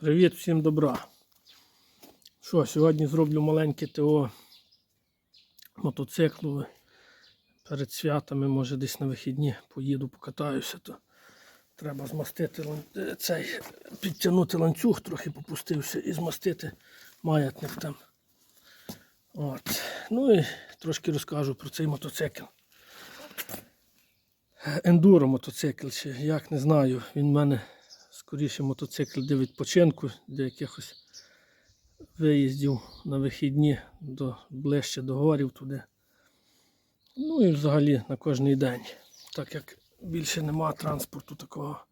Привіт, всім добра. Що, сьогодні зроблю маленьке ТО мотоциклу. Перед святами, може десь на вихідні поїду, покатаюся, то треба змастити е, цей, підтягнути ланцюг, трохи попустився і змастити маятник там. От. Ну і трошки розкажу про цей мотоцикл. Ендуро мотоцикл, чи як не знаю. Він в мене скоріше мотоцикл для відпочинку, для якихось виїздів на вихідні до, ближче до горів туди. Ну і взагалі на кожний день. Так як більше нема транспорту такого.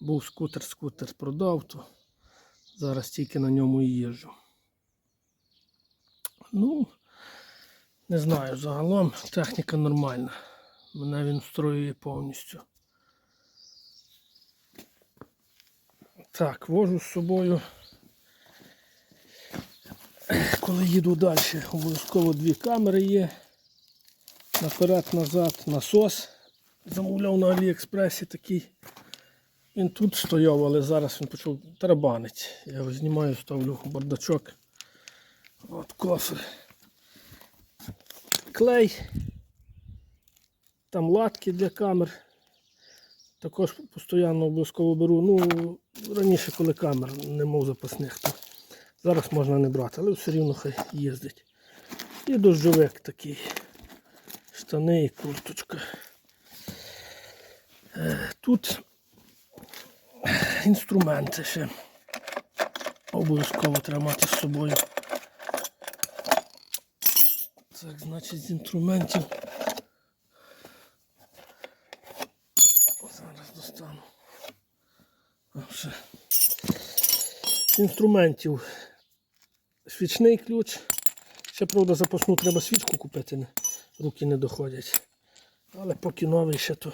Був скутер, скутер продав, то зараз тільки на ньому і їжджу. Ну, не знаю, загалом техніка нормальна. Мене він строює повністю. Так, вожу з собою. Коли їду далі, обов'язково дві камери є. Наперед-назад насос. Замовляв на Аліекспресі такий. Він тут стояв, але зараз він почав тарабанити. Я його знімаю, ставлю бардачок. От кофр. Клей. Там латки для камер. Також постійно обов'язково беру. Ну, раніше, коли камер не мав запасних, то зараз можна не брати, але все рівно хай їздить. І дощовик такий. Штани і курточка. Е, Тут інструменти ще. Обов'язково треба мати з собою. Так, значить, з інструментів. Зараз достану. А, все. З інструментів свічний ключ. Ще, правда, запасну треба свічку купити, руки не доходять. Але поки новий ще то.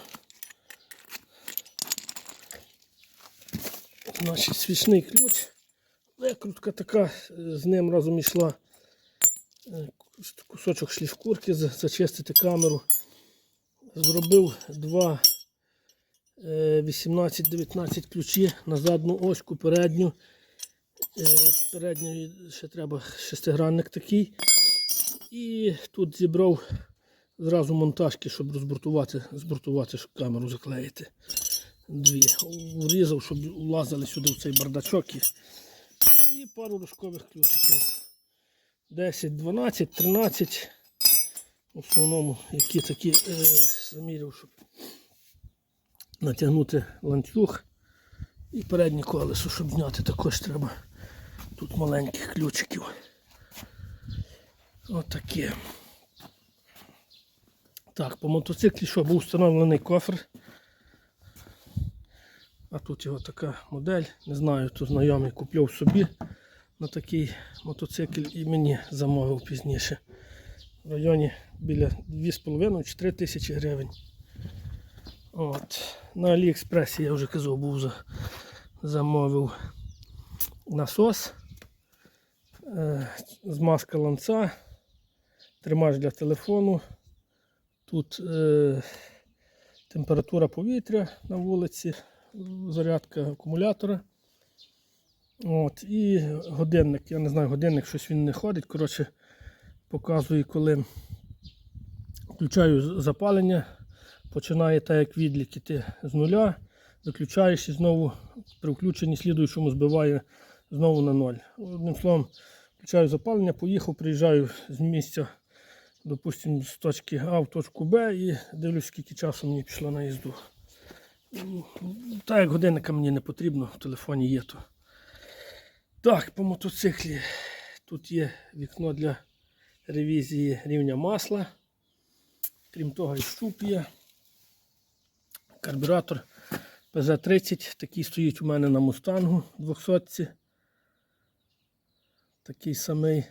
Значить, свічний ключ. Викрутка така, е, з ним разом йшла е, кусочок шліфкурки, зачистити камеру. Зробив два е, 18-19 ключі на задну оську, передню. Е, Передньої ще треба шестигранник такий. І тут зібрав зразу монтажки, щоб розбортувати, збортувати, щоб камеру заклеїти. Дві. Урізав, щоб влазили сюди в цей бардачок. І, і пару рожкових ключиків. 10, 12, 13. В основному, які такі е, заміряв, щоб натягнути ланцюг. І переднє колесо, щоб зняти, також треба тут маленьких ключиків. Отаке. Так, по мотоциклі що був встановлений кофр. А тут його така модель. Не знаю, то знайомий купляв собі на такий мотоцикл і мені замовив пізніше. В районі біля 2,5 чи 3 тисячі гривень. От. На Аліекспресі я вже казав, був замовив насос, змазка ланца, тримач для телефону. Тут е, температура повітря на вулиці, зарядка акумулятора. От, і годинник. Я не знаю, годинник щось він не ходить. Коротше, показує, коли включаю запалення, починає так як відлік іти з нуля, виключаєш і знову при включенні слідуючому збиває знову на ноль. Одним словом, включаю запалення, поїхав, приїжджаю з місця, допустимо, з точки А в точку Б і дивлюсь, скільки часу мені пішло на їзду. Ну, Так як годинника мені не потрібно, в телефоні є то. Так, по мотоциклі тут є вікно для ревізії рівня масла. Крім того, і щуп є. Карбюратор ПЗ-30, такий стоїть у мене на мустангу 200. Такий самий.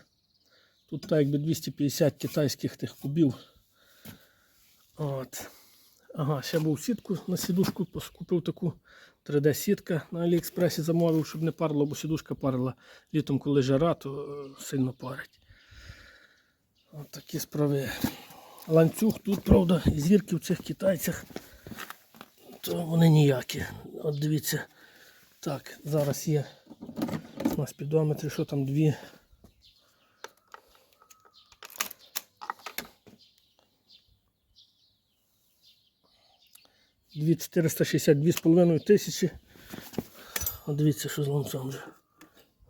Тут так якби 250 китайських тих кубів. От. Ага, ще був сітку на сідушку, купив таку 3D-сітка на Аліекспресі замовив, щоб не парило, бо сідушка парила літом, коли жара, то е, сильно парить. От такі справи. Ланцюг тут, правда, і зірки в цих китайцях, то вони ніякі. От дивіться, Так, зараз є на спідометрі, що там дві. Дві 462 з половиною тисячі. А дивіться, що з ланцом вже.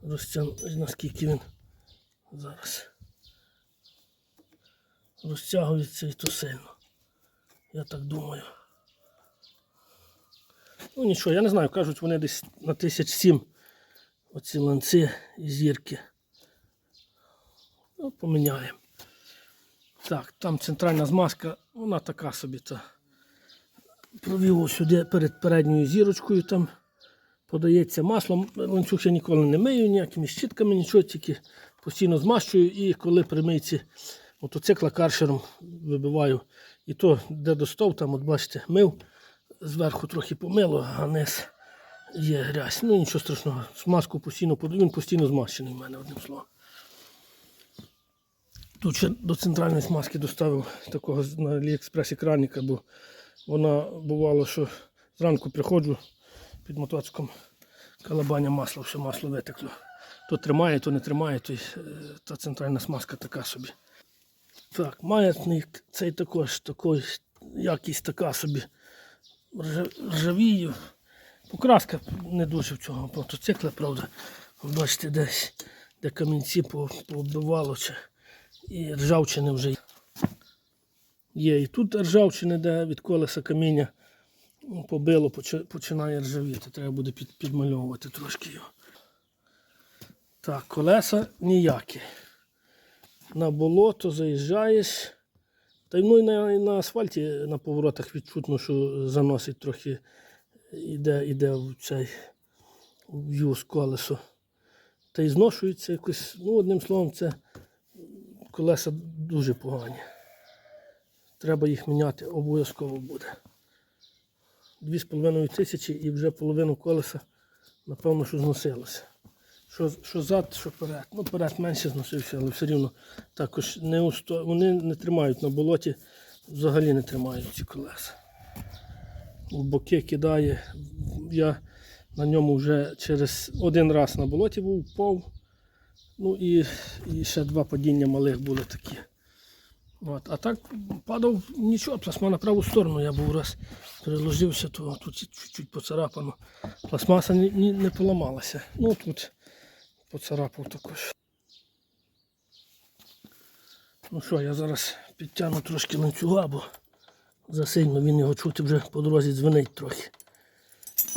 Розтяг... Наскільки він зараз розтягується і то сильно. Я так думаю. Ну нічого, я не знаю, кажуть, вони десь на тисяч сім оці ланці і зірки. Ну, поміняємо. Так, там центральна змазка, вона така собі. Та. Провів сюди перед передньою зірочкою там подається маслом. Ланцюг я ніколи не мию, ніякими щітками, нічого, тільки постійно змащую і коли при мийці мотоцикла каршером вибиваю. І то, де достав, там, от бачите, мив, зверху трохи помило, а низ є грязь. Ну нічого страшного. Смазку постійно він постійно змащений в мене одним словом. Тут ще до центральної смазки доставив такого на Аліекспресі краника, бо вона бувало, що зранку приходжу під мотоциклом, калабаня масла, все масло витекло. То тримає, то не тримає, то й, е, та центральна смазка така собі. Так, маятник цей також такий, якість така собі ржа- ржавію. Покраска не дуже в цього мотоцикла, правда. Бачите, десь де камінці по- пооббивало чи і ржавчини вже є. І тут ржавчини, де від колеса каміння побило, починає ржавіти. Треба буде під, підмальовувати трошки його. Так, колеса ніякі. На болото заїжджаєш. Та й ну на, на асфальті на поворотах відчутно, що заносить трохи, іде, іде в цей в юз колесо. Та й зношується якось, ну, одним словом, це колеса дуже погані. Треба їх міняти, обов'язково буде. Дві з половиною тисячі і вже половину колеса, напевно, що зносилося. Що, що зад, що перед. Ну, перед менше зносився, але все рівно також не усто... вони не тримають на болоті, взагалі не тримають ці колеса. В боки кидає. Я на ньому вже через один раз на болоті був, впав. Ну і, і ще два падіння малих були такі. От. А так падав нічого, пластма на праву сторону. Я був раз переложився, то тут чуть-чуть поцарапано. Пластмаса ні, ні, не поламалася. Ну тут поцарапав також. Ну що, я зараз підтягну трошки ланцюга, бо засильно він його чути вже по дорозі дзвенить трохи.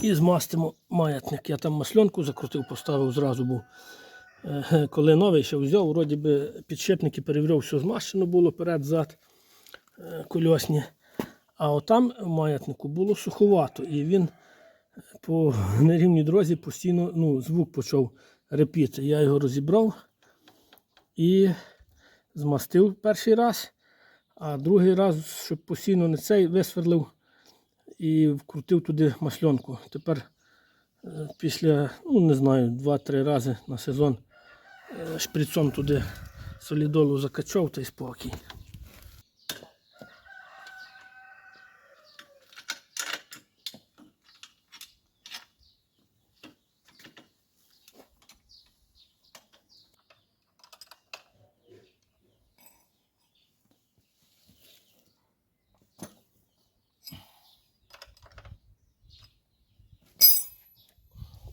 І змастимо маятник. Я там масльонку закрутив, поставив зразу був. Е, Коли новий ще взяв, вроді би підшипники перевіряв, все змащено було перед-зад е, кольосні. А отам в маятнику було суховато. І він по нерівній дорозі постійно ну, звук почав репіти. Я його розібрав і змастив перший раз, а другий раз, щоб постійно не цей, висверлив і вкрутив туди масльонку. Тепер е, після, ну не знаю, 2-3 рази на сезон е, шприцом туди солідолу закачав та й спокій.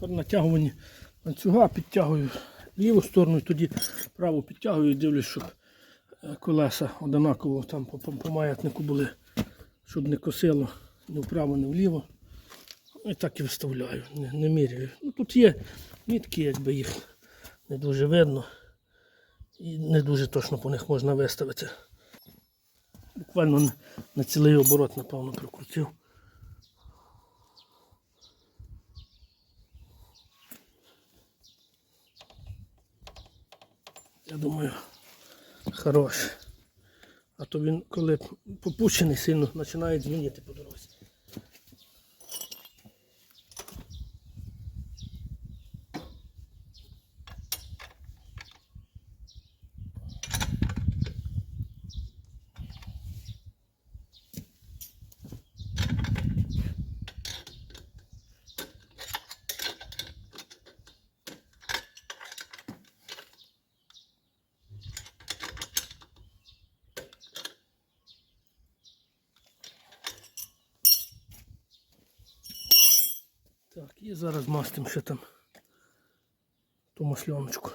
Тепер натягування ланцюга підтягую ліву сторону, і тоді праву підтягую і дивлюсь, щоб е, колеса однаково там по, по, по маятнику були, щоб не косило ні вправо, ні вліво. І так і виставляю, не, не міряю. Ну, тут є мітки, якби їх не дуже видно. І не дуже точно по них можна виставити. Буквально на цілий оборот, напевно, прокрутив. Я думаю, хорош. А то він, коли попущений сильно, починає дзвонити по дорозі. І зараз мастимо ще там ту масльоночку.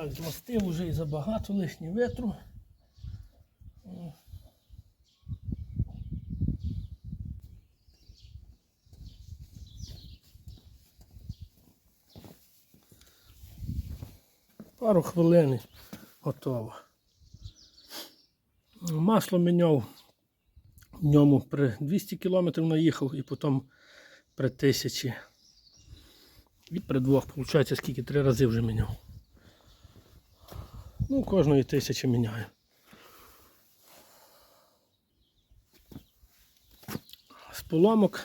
Так, змастив уже і забагато лишнього ветру. Пару хвилин готово. Масло міняв в ньому при 200 км наїхав і потім при 1000. І при двох, виходить, скільки три рази вже міняв. Ну, кожної тисячі міняю. З поломок.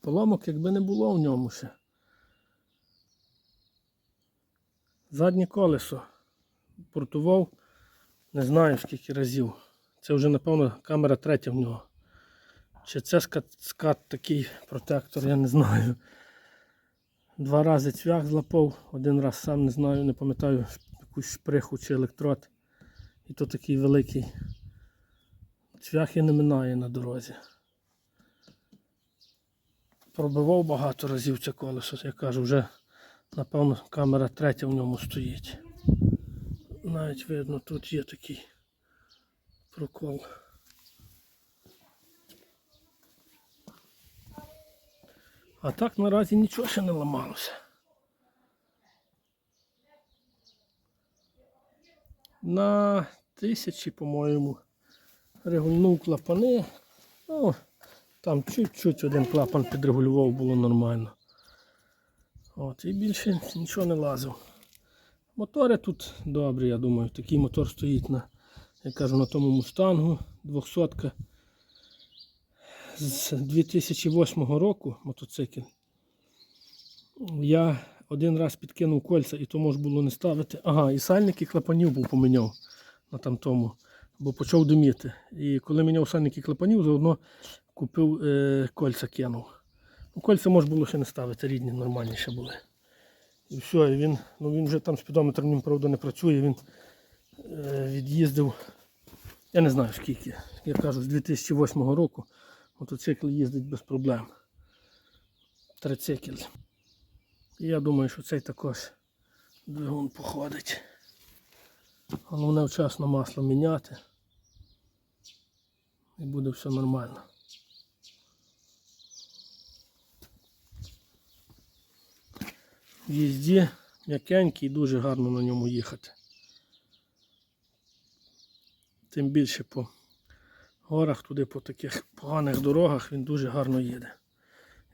Поломок якби не було в ньому ще. Заднє колесо портував не знаю скільки разів. Це вже, напевно, камера третя в нього. Чи це скат, скат такий протектор, я не знаю. Два рази цвях злапав, один раз сам не знаю, не пам'ятаю якусь шприху чи електрод. І то такий великий. Цвях і не минає на дорозі. Пробивав багато разів це колесо, я кажу, вже напевно камера третя в ньому стоїть. Навіть видно, тут є такий прокол. А так наразі нічого ще не ламалося. На тисячі, по-моєму, регульнув клапани. Ну, там чуть-чуть один клапан підрегулював, було нормально. От, і більше нічого не лазив. Мотори тут добрі, я думаю. Такий мотор стоїть на, я кажу, на тому мустангу 200-ка з 2008 року мотоцикл. Я один раз підкинув кольця і то можна було не ставити. Ага, і сальники клапанів був поміняв на там тому, бо почав диміти. І коли міняв сальники клапанів, заодно купив е, кольця кинув. Ну, кольця можна було ще не ставити, рідні, нормальні ще були. І все, і він, ну він вже там спідометр, він, правда, не працює, він е, від'їздив, я не знаю скільки, я кажу, з 2008 року мотоцикл їздить без проблем. Трицикл. І я думаю, що цей також двигун походить. Головне вчасно масло міняти. І буде все нормально. Їзді м'якенький, дуже гарно на ньому їхати. Тим більше по горах, туди по таких поганих дорогах він дуже гарно їде.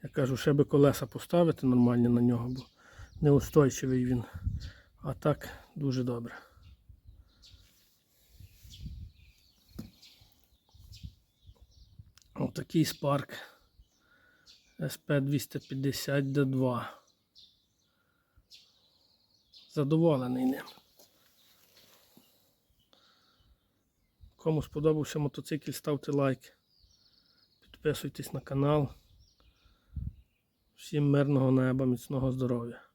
Я кажу, ще би колеса поставити нормальні на нього, бо неустойчивий він. А так дуже добре. Отакий спарк SP250D2. Задоволений ним. Кому сподобався мотоцикл, ставте лайк. Підписуйтесь на канал. Всім мирного неба, міцного здоров'я.